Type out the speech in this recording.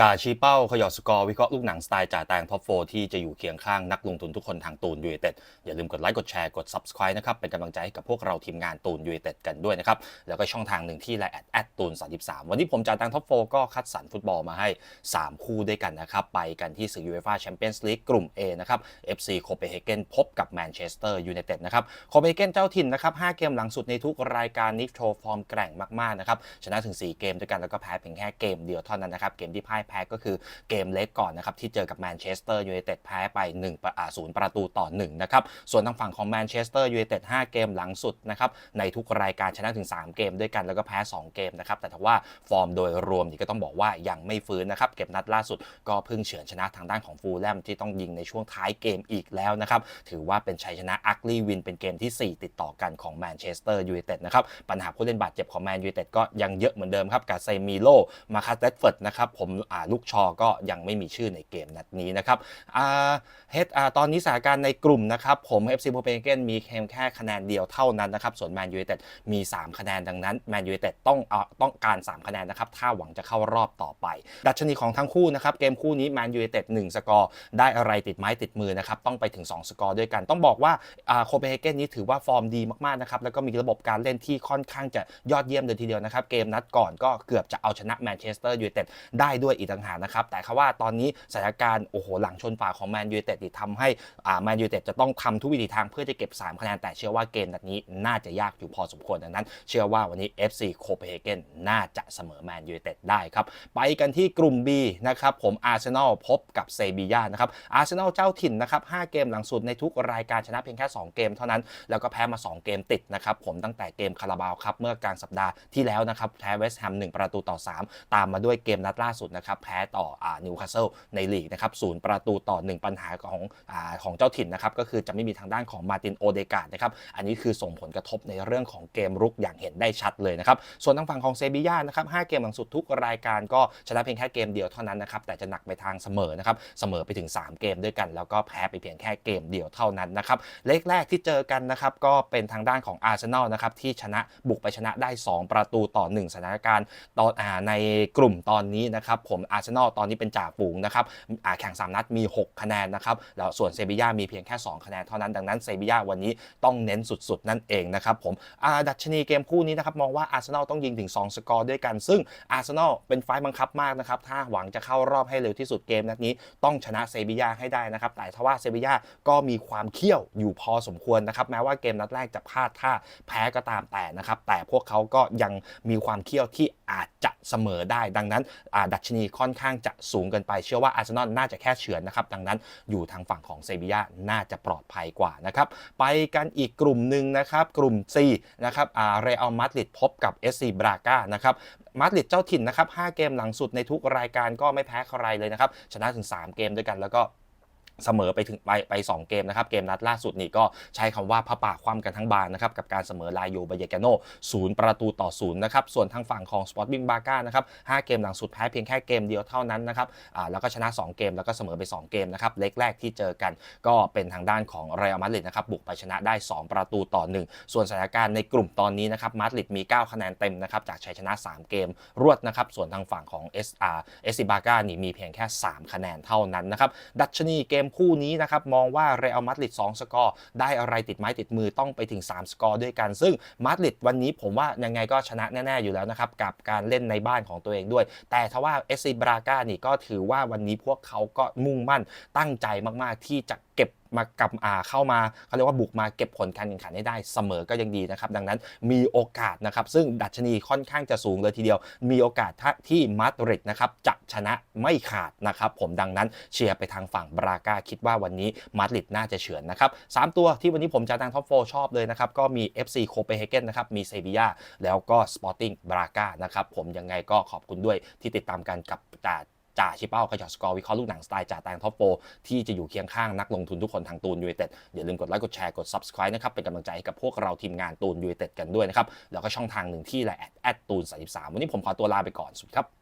จ่าชี้เป้าขยอดสกอร์วิเคราะห์ลูกหนังสไตล์จ่าแตงท็อปโฟที่จะอยู่เคียงข้างนักลงทุนทุกคนทางตูนยูไนเต็ดอย่าลืมกดไลค์กดแชร์กด Subscribe นะครับ เป็นกำลังใจให้กับพวกเราทีมงานตูนยูไนเต็ดกันด้วยนะครับ แล้วก็ช่องทางหนึ่งที่ไลน์แอดแอดตูน33วันนี้ผมจ่าแตงท็อปโฟก็คัดสรรฟุตบอลมาให้ 3 คู่ด้วยกันนะครับ ไปกันที่ศึกยูเอฟ่าแชมเปี้ยนส์ลีกกลุ่ม A นะครับ FC โคเปนเฮเกนพบกับแมนเชสเตอร์ยูไนเต็ดนะครับโคเปนเฮเกนเจ้าถิ่นนะครับ5เกมหลังสุดในทุกรายการนี้โชว์ฟอร์มแกร่งมากๆนะครับชนะถึง 4 เกมด้วยกันแล้วก็แพ้เพียงแค่เกมเดียวเท่านั้นนะครับเกมที่พ่ายแพ้ก็คือเกมเล็กก่อนนะครับที่เจอกับแมนเชสเตอร์ยูไนเต็ดแพ้ไป1ประศูนย์ประตูต่อ1นะครับส่วนทางฝั่งของแมนเชสเตอร์ยูไนเต็ด5เกมหลังสุดนะครับในทุกรายการชนะถึง 3 เกมด้วยกันแล้วก็แพ้ 2 เกมนะครับแต่ถ้าว่าฟอร์มโดยรวมนี่ก็ต้องบอกว่ายังไม่ฟื้นนะครับเก็บนัดล่าสุดก็เพิ่งเฉือนชนะทางด้านของฟูลแลมที่ต้องยิงในช่วงท้ายเกมอีกแล้วนะครับถือว่าเป็นชัยชนะอักลีวินเป็นเกมที่ 4 ติดต่อกันของแมนเชสเตอร์ยูไนเต็ดนะครับปัญหาผู้เล่นบาดเจ็บของแมนยูไนเต็ดก็ยังเยอะเหมือนเดิมครับกาเซมิโลมาคาเตสเฟิร์ดนะครับผมลูกชอก็ยังไม่มีชื่อในเกมนัดนี้นะครับอาเฮดอ่าตอนนี้สถานการณ์ในกลุ่มนะครับ ผม FC โ o เปนเกนมีเพียงแค่คะแนนเดียวเท่านั้นนะครับ ส่วนแมนยูไนเต็ดมี 3 คะแนนดังนั้นแมนยูไนเต็ดต้องเอ่อต้องการ 3 คะแนนนะครับ ถ้าหวังจะเข้ารอบต่อไป ดัชนีของทั้งคู่นะครับ เกมคู่นี้แมนยูไนเต็ด1สกอร์ ได้อะไรติดไม้ติดมือนะครับ ต้องไปถึง 2 สกอร์ด้วยกัน ต้องบอกว่าโคเปนเฮเกนนี้ถือว่าฟอร์มดีมากๆนะครับ แล้วก็มีระบบการเล่นที่ค่อนข้างจะยอดเยี่ยมเลยทีเดียวนะครับ เกมนัดก่อนก็เกือบจะเอาชนะแมนเชสเตอร์ยูไนเต็ดได้ด้วยอีกต่างหากนะครับ แต่เขาว่าตอนนี้สถานการณ์โอ้โหหลังชนฝาของแมนยูเต็ดที่ทำให้แมนยูเต็ดจะต้องทำทุกวิถีทางเพื่อจะเก็บ 3 คะแนน แต่เชื่อว่าเกมนัดนี้น่าจะยากอยู่พอสมควรดังนั้น เชื่อว่าวันนี้ FC โคเปนเฮเกนน่าจะเสมอแมนยูเต็ดได้ครับ ไปกันที่กลุ่ม B นะครับผมอาร์เซนอลพบกับเซบียานะครับอาร์เซนอลเจ้าถิ่นนะครับ5เกมหลังสุดในทุกรายการชนะเพียงแค่ 2 เกมเท่านั้น แล้วก็แพ้มา 2 เกมติดนะครับผมตั้งแต่เกมคาราบาวครับเมื่อกลางสัปดาห์ที่แล้วนะครับแพ้เวสต์แฮม1ประตูต่อ 3 ตามมาด้วยเกมนัดล่าสุดนะครับแพ้ต่อนิวคาสเซิลในลีกนะครับศูนย์ประตูต่อ 1 ปัญหาของอของเจ้าถิ่นนะครับก็คือจะไม่มีทางด้านของมาตินโอเดกาดนะครับอันนี้คือส่งผลกระทบในเรื่องของเกมรุกอย่างเห็นได้ชัดเลยนะครับส่วนทางฝั่งของเซบียานะครับ5เกมหลังสุดทุกรายการก็ชนะเพียงแค่เกมเดียวเท่านั้นนะครับแต่จะหนักไปทางเสมอนะครับเสมอไปถึง 3 เกมด้วยกัน แล้วก็แพ้ไปเพียงแค่เกมเดียวเท่านั้นนะครับเลขแรกที่เจอกันนะครับก็เป็นทางด้านของอาร์เซนอลนะครับที่ชนะบุกไปชนะได้ 2 ประตูต่อ 1สถานการณ์ตอนในกลุ่มตอนนี้นะครับผมอาร์เซนอลตอนนี้เป็นจ่าฝูงนะครับแข่ง 3 นัดมี 6 คะแนนนะครับแล้วส่วนเซบียามีเพียงแค่ 2 คะแนนเท่านั้นดังนั้นเซบียาวันนี้ต้องเน้นสุดๆ นั่นเองนะครับผมดัชนีเกมคู่นี้นะครับมองว่าอาร์เซนอลต้องยิงถึง 2 สกอร์ด้วยกัน ซึ่งอาร์เซนอลเป็นไฟบังคับมากนะครับถ้าหวังจะเข้ารอบให้เร็วที่สุดเกมนัดนี้ต้องชนะเซบียาให้ได้นะครับแต่ทว่าเซบียาก็มีความเขี้ยวอยู่พอสมควรนะครับแม้ว่าเกมนัดแรกจะพลาดท่าแพ้ก็ตามแต่นะครับแต่พวกเขาก็ยังมีความเขี้ยวที่ อาจจะเสมอได้ ดังนั้นดัชนีค่อนข้างจะสูงเกินไป เชื่อว่าอาร์เซนอลน่าจะแค่เฉือนนะครับ ดังนั้นอยู่ทางฝั่งของเซบียาน่าจะปลอดภัยกว่านะครับ ไปกันอีกกลุ่มหนึ่งนะครับ กลุ่ม C นะครับอ่าเรอัลมาดริดพบกับ SC บรากานะครับมาดริดเจ้าถิ่นนะครับ 5 เกมหลังสุดในทุกรายการก็ไม่แพ้ใครเลยนะครับ ชนะถึง 3 เกมด้วยกันแล้วก็ เสมอไปถึงไปไปสเกมนะครับ เกมนัดล่าสุดนี่ก็ใช้คำว่าพระป่าคว่ำกันทั้งบานนะครับ กับการเสมอลายโยบายกาโนศูนย์ประตูต่อศูนย์นะครับ ส่วนทางฝั่งของสปอร์ตบิงบาก้านะครับ5เกมหลังสุดแพ้เพียงแค่เกมเดียวเท่านั้นนะครับอ่าแล้วก็ชนะ 2 เกมแล้วก็เสมอไป 2 เกมนะครับเล็กแรกที่เจอกันก็เป็นทางด้านของเรอัลมาดริดนะครับบุกไปชนะได้ 2 ประตูต่อ 1 ส่วนสถานการณ์ในกลุ่มตอนนี้นะครับมาดริดมี 9 คะแนนเต็มนะครับจากชัยชนะ 3 เกมรวดนะครับส่วนทางฝั่งของ SR เอสซิบาก้านี่มีเพียงแค่ 3 คะแนนเท่านั้นนะครับดัชนีเกมคู่นี้นะครับมองว่าเรอัลมาดริด2สกอร์ได้อะไรติดไม้ติดมือต้องไปถึง 3 สกอร์ด้วยกัน ซึ่งมาดริดวันนี้ผมว่ายังไงก็ชนะแน่ ๆ อยู่แล้วนะครับ กับการเล่นในบ้านของตัวเองด้วย แต่ทว่าเอสซีบราก้านี่ก็ถือว่าวันนี้พวกเขาก็มุ่งมั่นตั้งใจมากๆที่จะเก็บ มากับอ่าเข้ามาเขาเรียกว่าบุกมาเก็บผลการแข่งขันให้ได้เสมอก็ยังดีนะครับ ดังนั้นมีโอกาสนะครับ ซึ่งดัชนีค่อนข้างจะสูงเลยทีเดียว มีโอกาสที่มาดริดนะครับจะชนะไม่ขาดนะครับ ผมดังนั้นเชียร์ไปทางฝั่งบราก้าคิดว่าวันนี้มาดริดน่าจะเฉือนนะครับสามตัวที่วันนี้ผมจะตั้งท็อปโฟชอบเลยนะครับ ก็มี FC โคเปนเฮเกนนะครับมีเซบียาแล้วก็สปอร์ติ้งบราก้านะครับผมยังไงก็ขอบคุณด้วยที่ติดตามกันกับ จ่าชิเป้าขยอสกอร์วิเคราะห์ลูกหนังสไตล์จ่าแตงท็อปโฟที่จะอยู่เคียงข้างนักลงทุนทุกคนทางตูนยูไนเต็ดอย่าลืมกดไลค์กดแชร์กด Subscribe นะครับเป็นกำลังใจให้กับพวกเราทีมงานตูนยูไนเต็ดกันด้วยนะครับแล้วก็ช่องทางหนึ่งที่ไลน์แอดแอดตูน33วันนี้ผมขอตัวลาไปก่อนสุดครับ